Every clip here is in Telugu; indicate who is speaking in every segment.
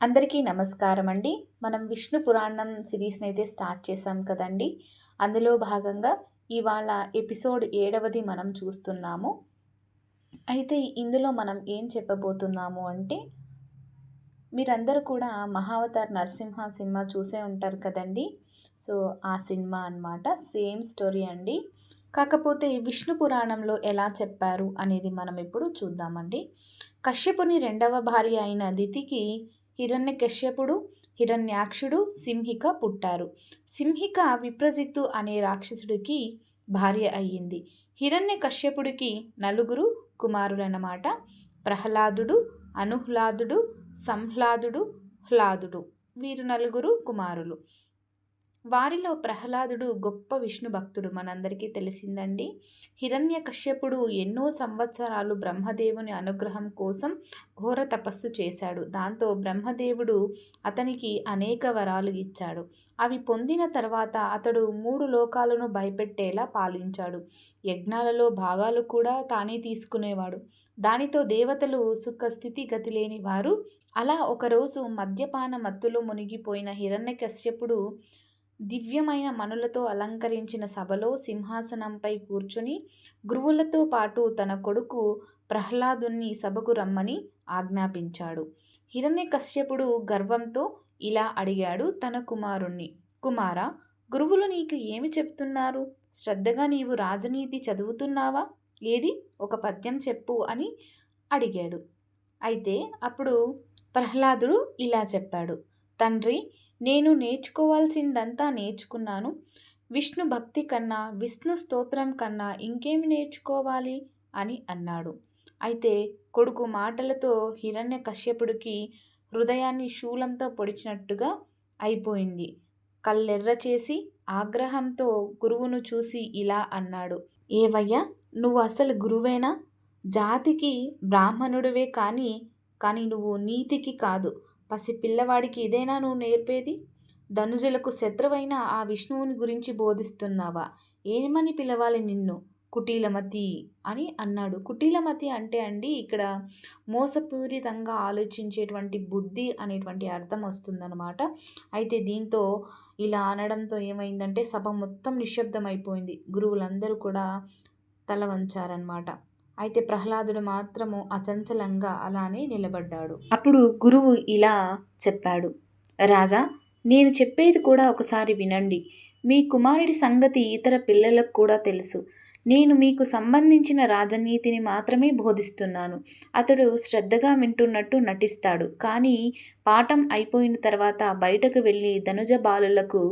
Speaker 1: అందరికీ నమస్కారం అండి మనం విష్ణు పురాణం సిరీస్ని అయితే స్టార్ట్ చేసాం కదండి. అందులో భాగంగా ఇవాళ ఎపిసోడ్ ఏడవది మనం చూస్తున్నాము. అయితే ఇందులో మనం ఏం చెప్పబోతున్నాము అంటే మీరందరూ కూడా మహావతార్ నరసింహ సినిమా చూసే ఉంటారు కదండి. సో ఆ సినిమా అన్నమాట. సేమ్ స్టోరీ అండి. కాకపోతే విష్ణు పురాణంలో ఎలా చెప్పారు అనేది మనం ఇప్పుడు చూద్దామండి. కశ్యపుని రెండవ భార్య అయిన దితికి హిరణ్యకశ్యపుడు హిరణ్యాక్షుడు సింహిక పుట్టారు. సింహిక విప్రజిత్తు అనే రాక్షసుడికి భార్య అయ్యింది. హిరణ్యకశ్యపుడికి నలుగురు కుమారులన్నమాట. ప్రహ్లాదుడు అనుహ్లాదుడు సంహ్లాదుడు హ్లాదుడు వీరు నలుగురు కుమారులు. వారిలో ప్రహ్లాదుడు గొప్ప విష్ణు భక్తుడు. మనందరికీ తెలిసిందండి హిరణ్యకశ్యపుడు ఎన్నో సంవత్సరాలు బ్రహ్మదేవుని అనుగ్రహం కోసం ఘోర తపస్సు చేశాడు. దాంతో బ్రహ్మదేవుడు అతనికి అనేక వరాలు ఇచ్చాడు. అవి పొందిన తర్వాత అతడు మూడు లోకాలను భయపెట్టేలా పాలించాడు. యజ్ఞాలలో భాగాలు కూడా తానే తీసుకునేవాడు. దానితో దేవతలు సుఖ స్థితి గతి లేని వారు. అలా ఒకరోజు మద్యపాన మత్తులో మునిగిపోయిన హిరణ్యకశ్యపుడు దివ్యమైన మనులతో అలంకరించిన సభలో సింహాసనంపై కూర్చుని గురువులతో పాటు తన కొడుకు ప్రహ్లాదుని సభకు రమ్మని ఆజ్ఞాపించాడు. హిరణ్యకశ్యపుడు గర్వంతో ఇలా అడిగాడు తన కుమారుణ్ణి. కుమార గురువులు నీకు ఏమి చెప్తున్నారు? శ్రద్ధగా నీవు రాజనీతి చదువుతున్నావా? ఏది? ఒక పద్యం చెప్పు అని అడిగాడు. అయితే అప్పుడు ప్రహ్లాదుడు ఇలా చెప్పాడు. తండ్రి నేను నేర్చుకోవాల్సిందంతా నేర్చుకున్నాను. విష్ణు భక్తి కన్నా విష్ణు స్తోత్రం కన్నా ఇంకేమి నేర్చుకోవాలి? అని అన్నాడు. అయితే కొడుకు మాటలతో హిరణ్య కశ్యపుడికి హృదయాన్ని శూలంతో పొడిచినట్టుగా అయిపోయింది. కళ్ళెర్ర చేసి ఆగ్రహంతో గురువును చూసి ఇలా అన్నాడు. ఏవయ్యా నువ్వు అసలు గురువేనా? జాతికి బ్రాహ్మణుడివే కానీ కానీ నువ్వు నీతికి కాదు. పసి పిల్లవాడికి ఇదేనా నువ్వు నేర్పేది? ధనుజులకు శత్రువైన ఆ విష్ణువుని గురించి బోధిస్తున్నావా? ఏమని పిలవాలి నిన్ను? కుటీలమతి అని అన్నాడు. కుటీలమతి అంటే అండి ఇక్కడ మోసపూరితంగా ఆలోచించేటువంటి బుద్ధి అనేటువంటి అర్థం వస్తుందన్నమాట. అయితే దీంతో ఇలా అనడంతో ఏమైందంటే సభ మొత్తం నిశ్శబ్దమైపోయింది. గురువులందరూ కూడా తల వంచారనమాట అయితే ప్రహ్లాదుడు మాత్రము అచంచలంగా అలానే నిలబడ్డాడు. అప్పుడు గురువు ఇలా చెప్పాడు రాజా నేను చెప్పేది కూడా ఒకసారి వినండి. మీ కుమారుడి సంగతి ఇతర పిల్లలకు కూడా తెలుసు. నేను మీకు సంబంధించిన రాజనీతిని మాత్రమే బోధిస్తున్నాను. అతడు శ్రద్ధగా వింటున్నట్టు నటిస్తాడు. కానీ పాఠం అయిపోయిన తర్వాత బయటకు వెళ్ళి ధనుజ బాలులకు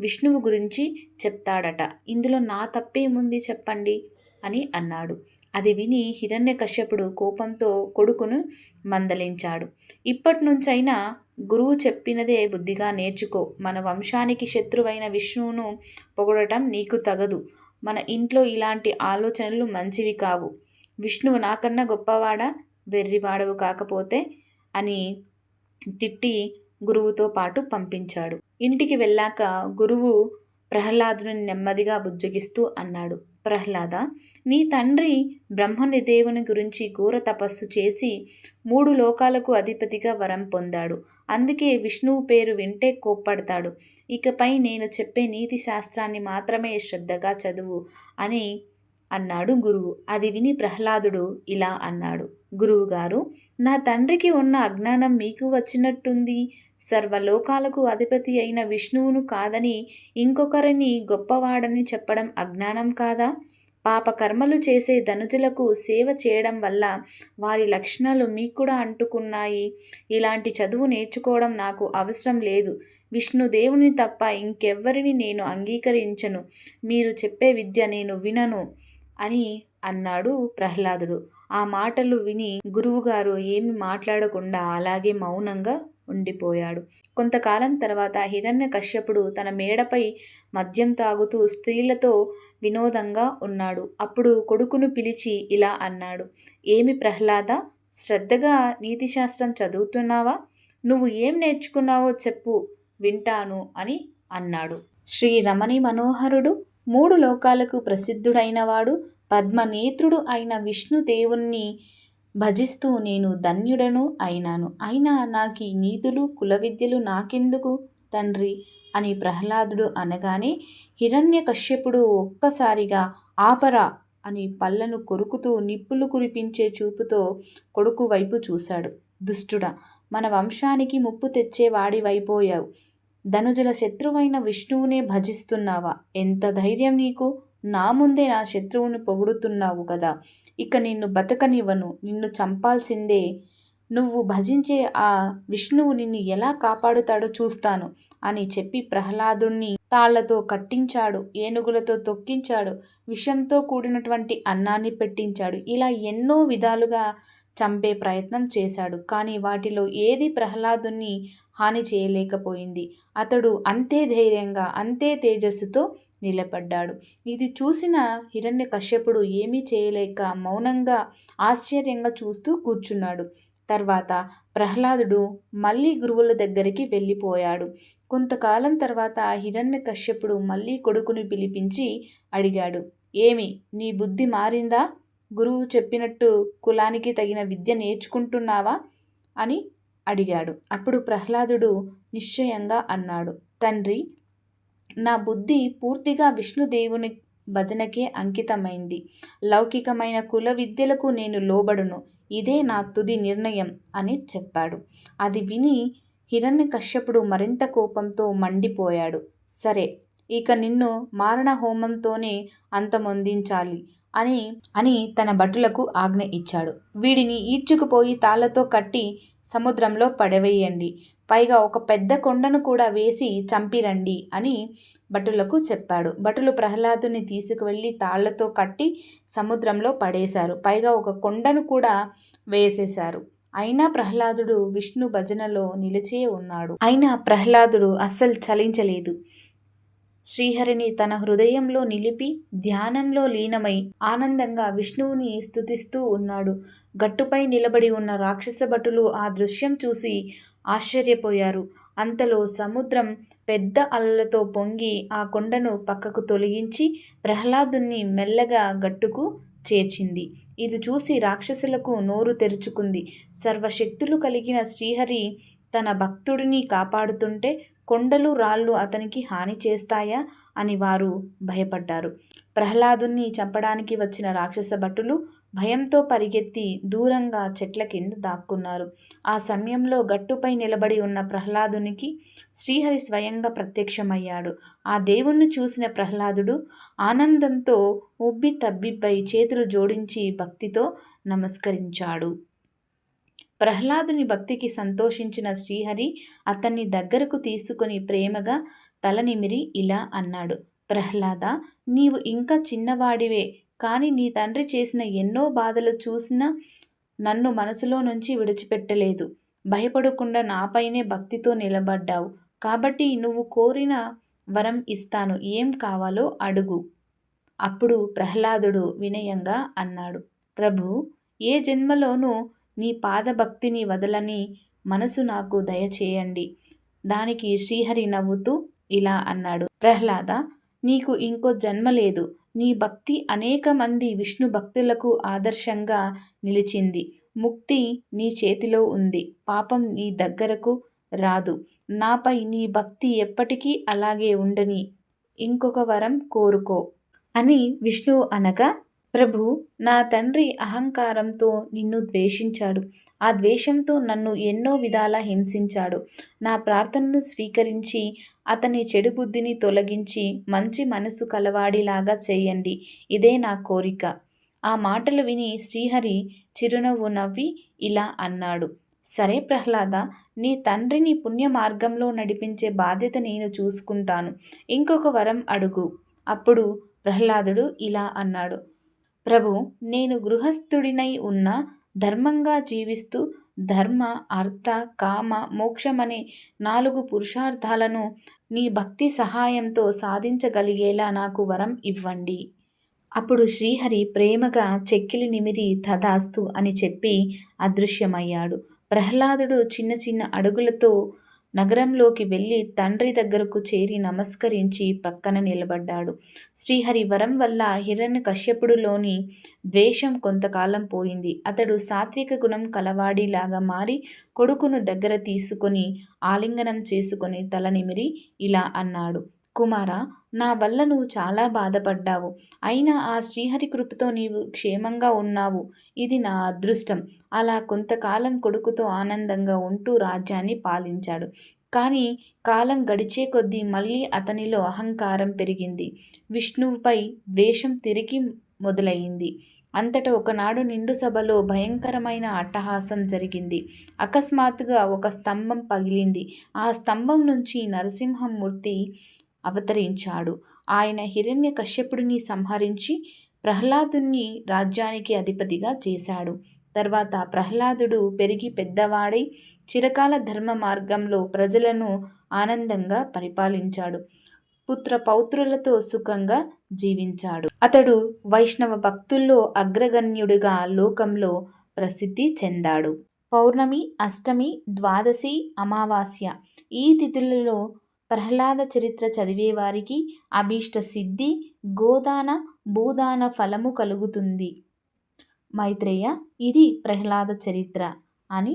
Speaker 1: విష్ణువు గురించి చెప్తాడట. ఇందులో నా తప్పేముంది చెప్పండి అని అన్నాడు. అది విని హిరణ్యకశ్యపుడు కోపంతో కొడుకును మందలించాడు. ఇప్పటి నుంచైనా గురువు చెప్పినదే బుద్ధిగా నేర్చుకో. మన వంశానికి శత్రువైన విష్ణువును పొగడటం నీకు తగదు. మన ఇంట్లో ఇలాంటి ఆలోచనలు మంచివి కావు. విష్ణువు నాకన్నా గొప్పవాడా? వెర్రివాడవు కాకపోతే? అని తిట్టి గురువుతో పాటు పంపించాడు. ఇంటికి వెళ్ళాక గురువు ప్రహ్లాదుని నెమ్మదిగా బుజ్జగిస్తూ అన్నాడు. ప్రహ్లాద నీ తండ్రి బ్రహ్మని దేవుని గురించి ఘోర తపస్సు చేసి మూడు లోకాలకు అధిపతిగా వరం పొందాడు. అందుకే విష్ణువు పేరు వింటే కోప్పడతాడు. ఇకపై నేను చెప్పే నీతి శాస్త్రాన్ని మాత్రమే శ్రద్ధగా చదువు అని అన్నాడు గురువు. అది విని ప్రహ్లాదుడు ఇలా అన్నాడు. గురువుగారు నా తండ్రికి ఉన్న అజ్ఞానం మీకు వచ్చినట్టుంది? సర్వలోకాలకు అధిపతి అయిన విష్ణువును కాదని ఇంకొకరిని గొప్పవాడని చెప్పడం అజ్ఞానం కాదా? పాపకర్మలు చేసే ధనుజులకు సేవ చేయడం వల్ల వారి లక్షణాలు మీకు కూడా అంటుకున్నాయి. ఇలాంటి చదువు నేర్చుకోవడం నాకు అవసరం లేదు. విష్ణుదేవుని తప్ప ఇంకెవ్వరిని నేను అంగీకరించను. మీరు చెప్పే విద్య నేను వినను అని అన్నాడు ప్రహ్లాదుడు. ఆ మాటలు విని గురువుగారు ఏమి మాట్లాడకుండా అలాగే మౌనంగా ఉండిపోయాడు. కొంతకాలం తర్వాత హిరణ్య కశ్యపుడు తన మేడపై మద్యం తాగుతూ స్త్రీలతో వినోదంగా ఉన్నాడు. అప్పుడు కొడుకును పిలిచి ఇలా అన్నాడు. ఏమి ప్రహ్లాద? శ్రద్ధగా నీతిశాస్త్రం చదువుతున్నావా? నువ్వు ఏం నేర్చుకున్నావో చెప్పు వింటాను అని అన్నాడు. శ్రీ రమణి మనోహరుడు మూడు లోకాలకు ప్రసిద్ధుడైనవాడు పద్మనేత్రుడు అయిన విష్ణుదేవుణ్ణి భజిస్తూ నేను ధన్యుడను అయినాను. అయినా నాకు ఈ నీతులు కుల విద్యలు నాకెందుకు తండ్రి? అని ప్రహ్లాదుడు అనగానే హిరణ్యకశ్యపుడు ఒక్కసారిగా ఆపరా అని పళ్ళను కొరుకుతూ నిప్పులు కురిపించే చూపుతో కొడుకు వైపు చూశాడు. దుష్టుడా మన వంశానికి ముప్పు తెచ్చేవాడివైపోయావు ధనుజల శత్రువైన విష్ణువునే భజిస్తున్నావా? ఎంత ధైర్యం నీకు? నా ముందే నా శత్రువుని పొగుడుతున్నావు కదా. ఇక నిన్ను బతకనివ్వను. నిన్ను చంపాల్సిందే. నువ్వు భజించే ఆ విష్ణువు నిన్ను ఎలా కాపాడుతాడో చూస్తాను అని చెప్పి ప్రహ్లాదుణ్ణి తాళ్ళతో కట్టించాడు. ఏనుగులతో తొక్కించాడు. విషంతో కూడినటువంటి అన్నాన్ని పెట్టించాడు. ఇలా ఎన్నో విధాలుగా చంపే ప్రయత్నం చేశాడు. కానీ వాటిలో ఏది ప్రహ్లాదుని హాని చేయలేకపోయింది. అతడు అంతే ధైర్యంగా అంతే తేజస్సుతో నిలబడ్డాడు. ఇది చూసిన హిరణ్య కశ్యపుడు ఏమీ చేయలేక మౌనంగా ఆశ్చర్యంగా చూస్తూ కూర్చున్నాడు. తర్వాత ప్రహ్లాదుడు మళ్ళీ గురువుల దగ్గరికి వెళ్ళిపోయాడు. కొంతకాలం తర్వాత హిరణ్య కశ్యపుడు మళ్ళీ కొడుకుని పిలిపించి అడిగాడు ఏమి నీ బుద్ధి మారిందా? గురువు చెప్పినట్టు కులానికి తగిన విద్య నేర్చుకుంటున్నావా? అని అడిగాడు. అప్పుడు ప్రహ్లాదుడు నిశ్చయంగా అన్నాడు తండ్రి నా బుద్ధి పూర్తిగా విష్ణుదేవుని భజనకే అంకితమైంది. లౌకికమైన కుల విద్యలకు నేను లోబడును. ఇదే నా తుది నిర్ణయం అని చెప్పాడు. అది విని హిరణ్య కశ్యపుడు మరింత కోపంతో మండిపోయాడు. సరే ఇక నిన్ను మారణ హోమంతోనే అంతమొందించాలి. అని అని తన భటులకు ఆజ్ఞ ఇచ్చాడు. వీడిని ఈడ్చుకుపోయి తాళ్ళతో కట్టి సముద్రంలో పడవేయండి. పైగా ఒక పెద్ద కొండను కూడా వేసి చంపిరండి అని భటులకు చెప్పాడు. భటులు ప్రహ్లాదుని తీసుకువెళ్ళి తాళ్ళతో కట్టి సముద్రంలో పడేశారు. పైగా ఒక కొండను కూడా వేసేశారు. అయినా ప్రహ్లాదుడు విష్ణు భజనలో నిలిచే ఉన్నాడు. అయినా ప్రహ్లాదుడు అస్సలు చలించలేదు. శ్రీహరిని తన హృదయంలో నిలిపి ధ్యానంలో లీనమై ఆనందంగా విష్ణువుని స్థుతిస్తూ ఉన్నాడు. గట్టుపై నిలబడి ఉన్న రాక్షస భటులు ఆ దృశ్యం చూసి ఆశ్చర్యపోయారు. అంతలో సముద్రం పెద్ద అలలతో పొంగి ఆ కొండను పక్కకు తొలగించి ప్రహ్లాదుని మెల్లగా గట్టుకు చేర్చింది. ఇది చూసి రాక్షసులకు నోరు తెరుచుకుంది. సర్వశక్తులు కలిగిన శ్రీహరి తన భక్తుడిని కాపాడుతుంటే కొండలు రాళ్ళు అతనికి హాని చేస్తాయా? అని వారు భయపడ్డారు. ప్రహ్లాదుని చంపడానికి వచ్చిన రాక్షస భటులు భయంతో పరిగెత్తి దూరంగా చెట్ల కింద దాక్కున్నారు. ఆ సమయంలో గట్టుపై నిలబడి ఉన్న ప్రహ్లాదునికి శ్రీహరి స్వయంగా ప్రత్యక్షమయ్యాడు. ఆ దేవుణ్ణి చూసిన ప్రహ్లాదుడు ఆనందంతో ఉబ్బి తబ్బిపై చేతులు జోడించి భక్తితో నమస్కరించాడు. ప్రహ్లాదుని భక్తికి సంతోషించిన శ్రీహరి అతన్ని దగ్గరకు తీసుకుని ప్రేమగా తలనిమిరి ఇలా అన్నాడు ప్రహ్లాద నీవు ఇంకా చిన్నవాడివే కానీ నీ తండ్రి చేసిన ఎన్నో బాధలు చూసినా నన్ను మనసులో నుంచి విడిచిపెట్టలేదు. భయపడకుండా నాపైనే భక్తితో నిలబడ్డావు. కాబట్టి నువ్వు కోరిన వరం ఇస్తాను. ఏం కావాలో అడుగు. అప్పుడు ప్రహ్లాదుడు వినయంగా అన్నాడు ప్రభు ఏ జన్మలోనూ నీ పాదభక్తిని వదలని మనసు నాకు దయచేయండి. దానికి శ్రీహరి నవ్వుతూ ఇలా అన్నాడు. ప్రహ్లాద నీకు ఇంకో జన్మ లేదు. నీ భక్తి అనేక మంది విష్ణు భక్తులకు ఆదర్శంగా నిలిచింది. ముక్తి నీ చేతిలో ఉంది. పాపం నీ దగ్గరకు రాదు. నాపై నీ భక్తి ఎప్పటికీ అలాగే ఉండని. ఇంకొక వరం కోరుకో అని విష్ణువు అనగా ప్రభు నా తండ్రి అహంకారంతో నిన్ను ద్వేషించాడు. ఆ ద్వేషంతో నన్ను ఎన్నో విధాల హింసించాడు. నా ప్రార్థనను స్వీకరించి అతని చెడు బుద్ధిని తొలగించి మంచి మనసు కలవాడిలాగా చేయండి. ఇదే నా కోరిక. ఆ మాటలు విని శ్రీహరి చిరునవ్వు నవ్వి ఇలా అన్నాడు. సరే ప్రహ్లాద నీ తండ్రిని పుణ్య మార్గంలో నడిపించే బాధ్యత నేను చూసుకుంటాను. ఇంకొక వరం అడుగు. అప్పుడు ప్రహ్లాదుడు ఇలా అన్నాడు. ప్రభు నేను గృహస్థుడినై ఉన్న ధర్మంగా జీవిస్తూ ధర్మ అర్థ కామ మోక్షమనే నాలుగు పురుషార్థాలను నీ భక్తి సహాయంతో సాధించగలిగేలా నాకు వరం ఇవ్వండి. అప్పుడు శ్రీహరి ప్రేమగా చెక్కిలి నిమిరి తదాస్తు అని చెప్పి అదృశ్యమయ్యాడు. ప్రహ్లాదుడు చిన్న చిన్న అడుగులతో నగరంలోకి వెళ్ళి తండ్రి దగ్గరకు చేరి నమస్కరించి పక్కన నిలబడ్డాడు. శ్రీహరి వరం వల్ల హిరణ్య కశ్యపుడులోని ద్వేషం కొంతకాలం పోయింది. అతడు సాత్విక గుణం కలవాడిలాగా మారి కొడుకును దగ్గర తీసుకొని ఆలింగనం చేసుకొని తల నిమిరి ఇలా అన్నాడు. కుమారా నా వల్ల నువ్వు చాలా బాధపడ్డావు. అయినా ఆ శ్రీహరి కృపతో నీవు క్షేమంగా ఉన్నావు. ఇది నా అదృష్టం. అలా కొంతకాలం కొడుకుతో ఆనందంగా ఉంటూ రాజ్యాన్ని పాలించాడు. కానీ కాలం గడిచే కొద్దీ మళ్ళీ అతనిలో అహంకారం పెరిగింది. విష్ణువుపై ద్వేషం తిరిగి మొదలయ్యింది అంతటా ఒకనాడు నిండు సభలో భయంకరమైన అట్టహాసం జరిగింది. అకస్మాత్తుగా ఒక స్తంభం పగిలింది. ఆ స్తంభం నుంచి నరసింహమూర్తి అవతరించాడు. ఆయన హిరణ్య కశ్యపుడిని సంహరించి ప్రహ్లాదుని రాజ్యానికి అధిపతిగా చేశాడు. తర్వాత ప్రహ్లాదుడు పెరిగి పెద్దవాడై చిరకాల ధర్మ మార్గంలో ప్రజలను ఆనందంగా పరిపాలించాడు. పుత్ర పౌత్రులతో సుఖంగా జీవించాడు. అతడు వైష్ణవ భక్తుల్లో అగ్రగణ్యుడిగా లోకంలో ప్రసిద్ధి చెందాడు. పౌర్ణమి అష్టమి ద్వాదశి అమావాస్య ఈ తిథులలో ప్రహ్లాద చరిత్ర చదివేవారికి అభీష్ట సిద్ధి గోదాన భూదాన ఫలము కలుగుతుంది. మైత్రేయ ఇది ప్రహ్లాద చరిత్ర అని